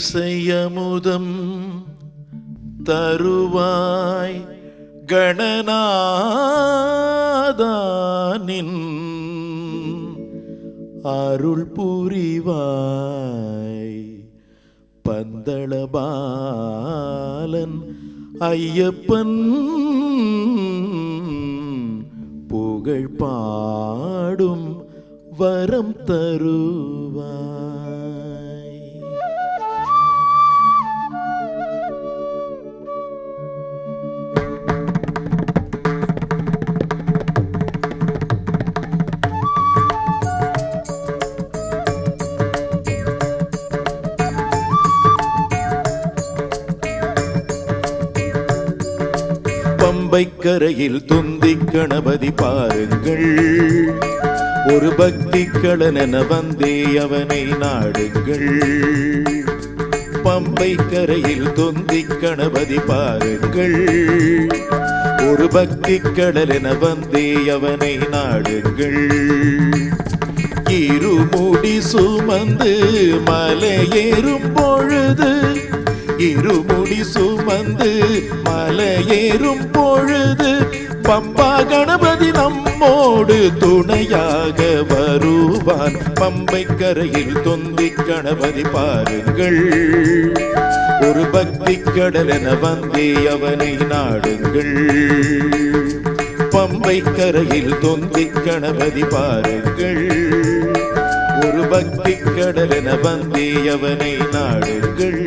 இசையமுதம் தருவாய் கணநாதானின் அருள் புரிவாய் பந்தளபாலன் ஐயப்பன் புகழ் பாடும் வரம் தரும் பம்பை கரையில் துந்தி கணபதி பாருங்கள். ஒரு பக்தி கடனென வந்தே அவனை நாடுங்கள். பம்பை கரையில் துந்தி கணபதி பாருங்கள். ஒரு பக்தி கடலென வந்தே அவனை நாடுங்கள். இருமுடி சுமந்து மலையேறும் பொழுது இருமுடி சு வந்து மலையேறும் பொழுது பம்பா கணபதி நம்மோடு துணையாக வருவான் பம்பை கரையில் தொந்தி கணபதி பாருங்கள். ஒரு பக்தி கடலென வந்தே அவனை நாடுங்கள். பம்பை கரையில் தொந்தி கணபதி பாருங்கள். ஒரு பக்தி கடலென வந்தே அவனை நாடுங்கள்.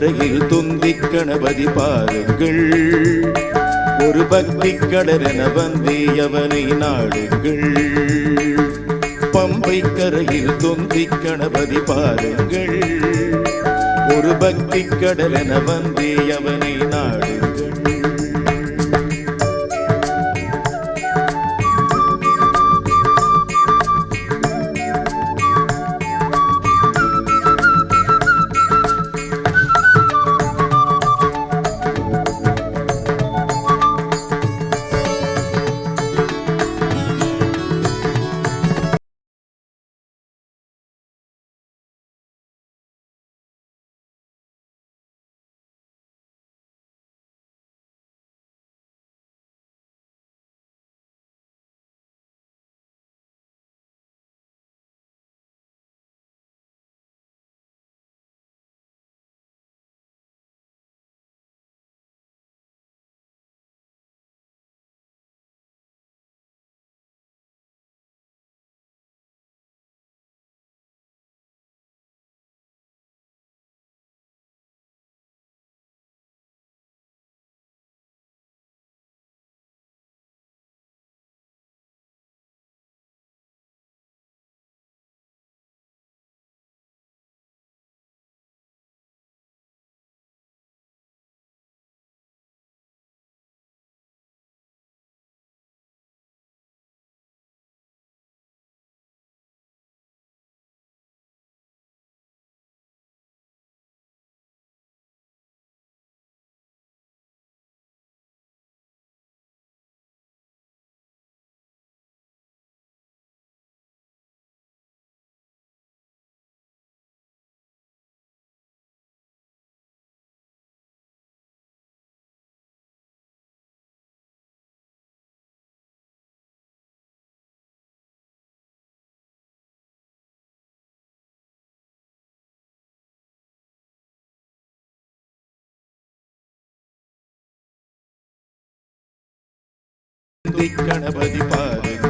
கரையில் துந்தி கணபதி பாருங்கள். ஒரு பக்தி கடலென வந்தே அவனை நாடுங்கள். பம்பை கரையில் துந்தி கணபதி பாருங்கள். ஒரு பக்தி கடலென வந்தே அவனை நாடு दिक्कण पारी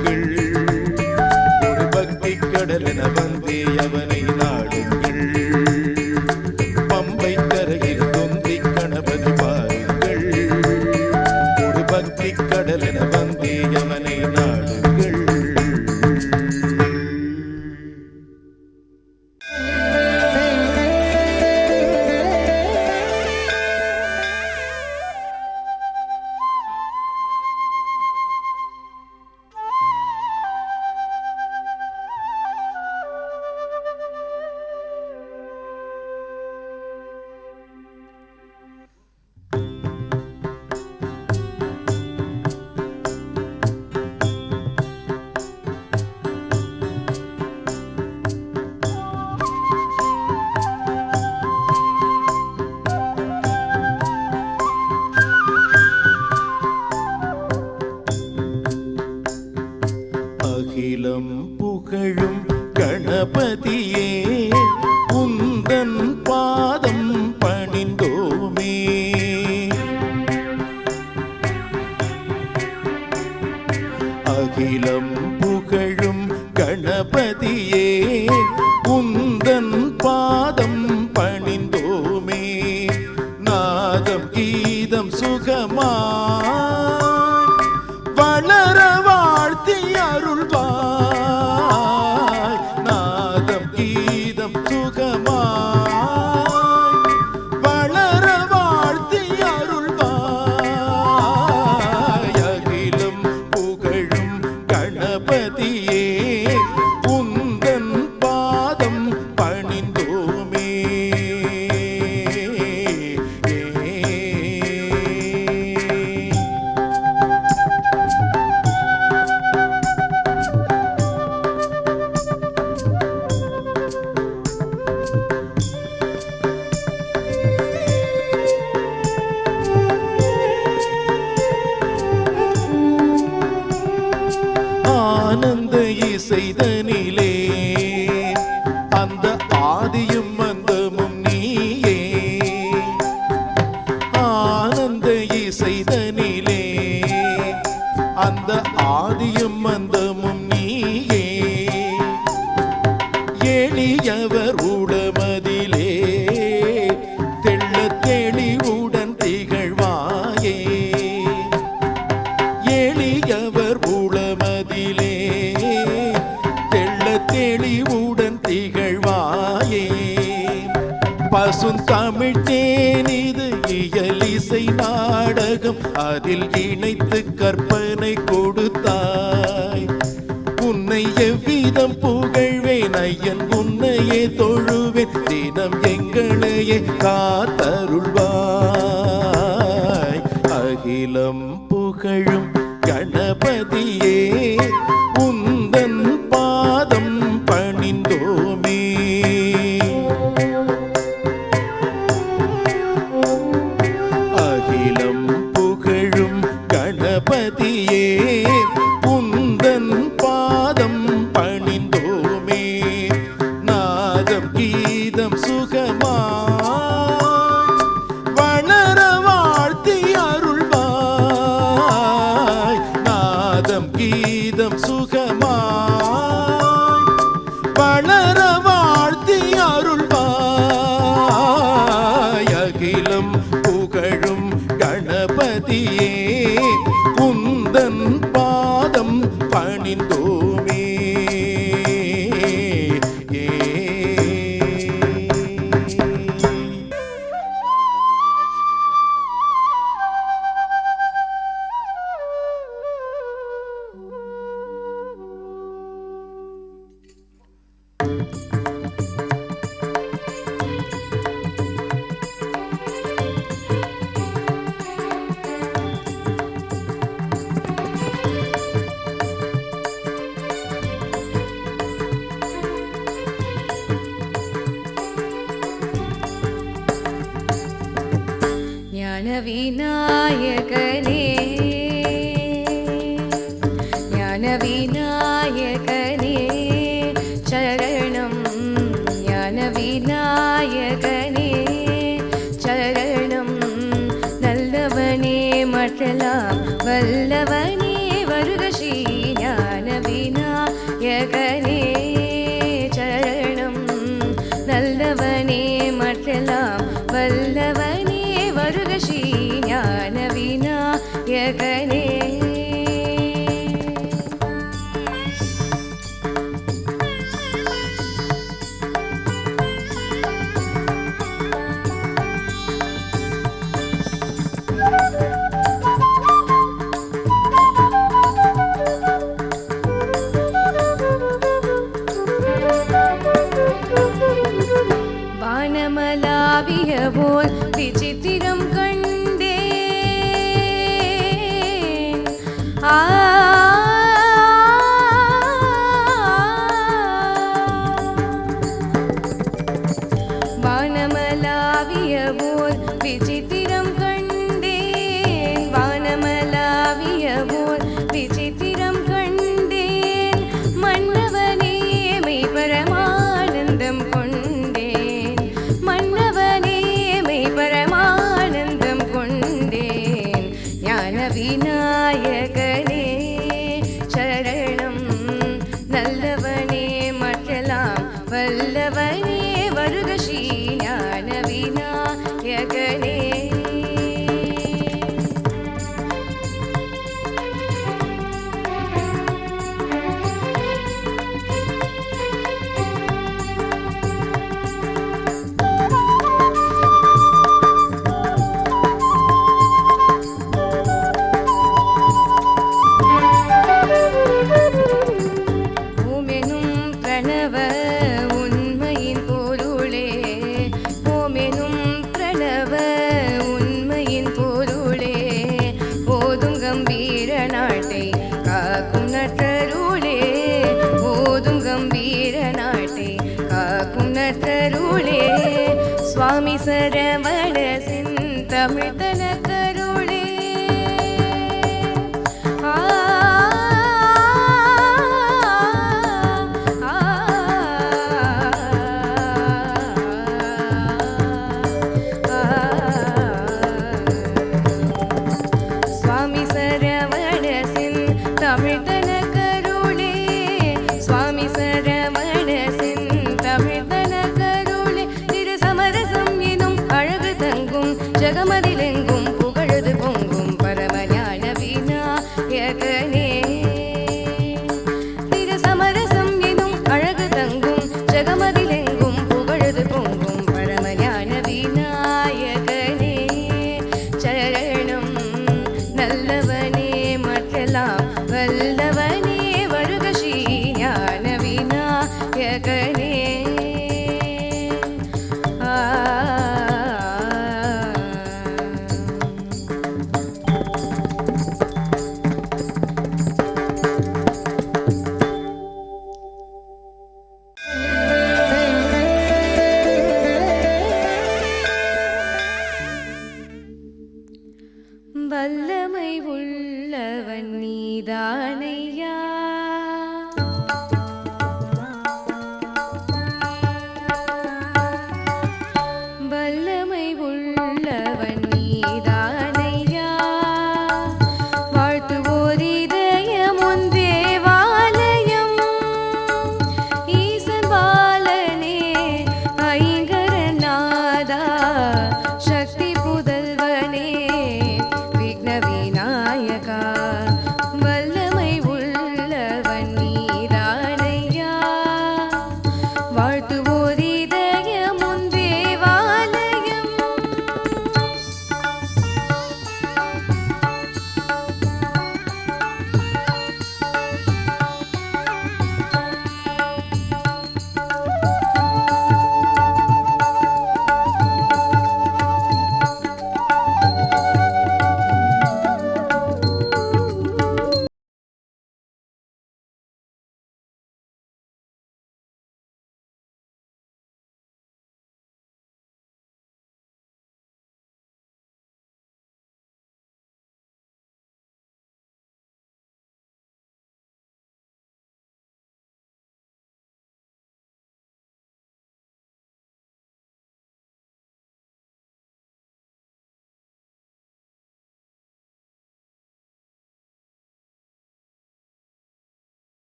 செய்த கண்டேன் இது இயலிசை நாடகம்? அதில் இணைத்து கற்பனை கொடுத்தாய். உன்னை எவ்விதம் புகழ்வேன் ஐயன் உன்னையே தொழுவேன் தினம் எங்களையே காத்தருள்வாய். அகிலம் புகழும் கணபதியே Come on.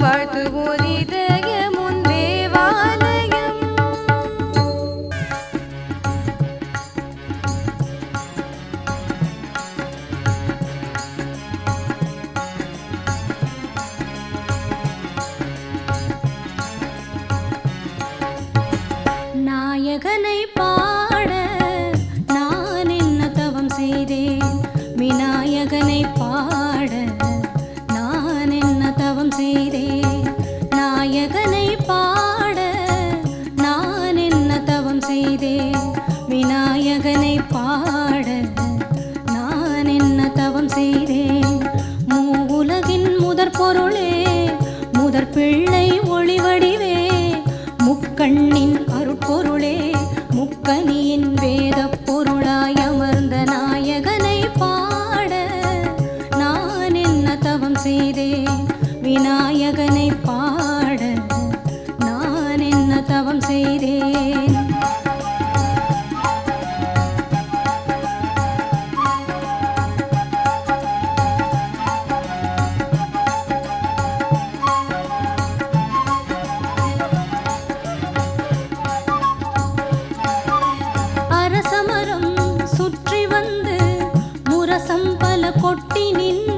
Var duo முதற் பொருளே முதற் பிள்ளை ஒளிவடிவே முக்கண்ணின் நின்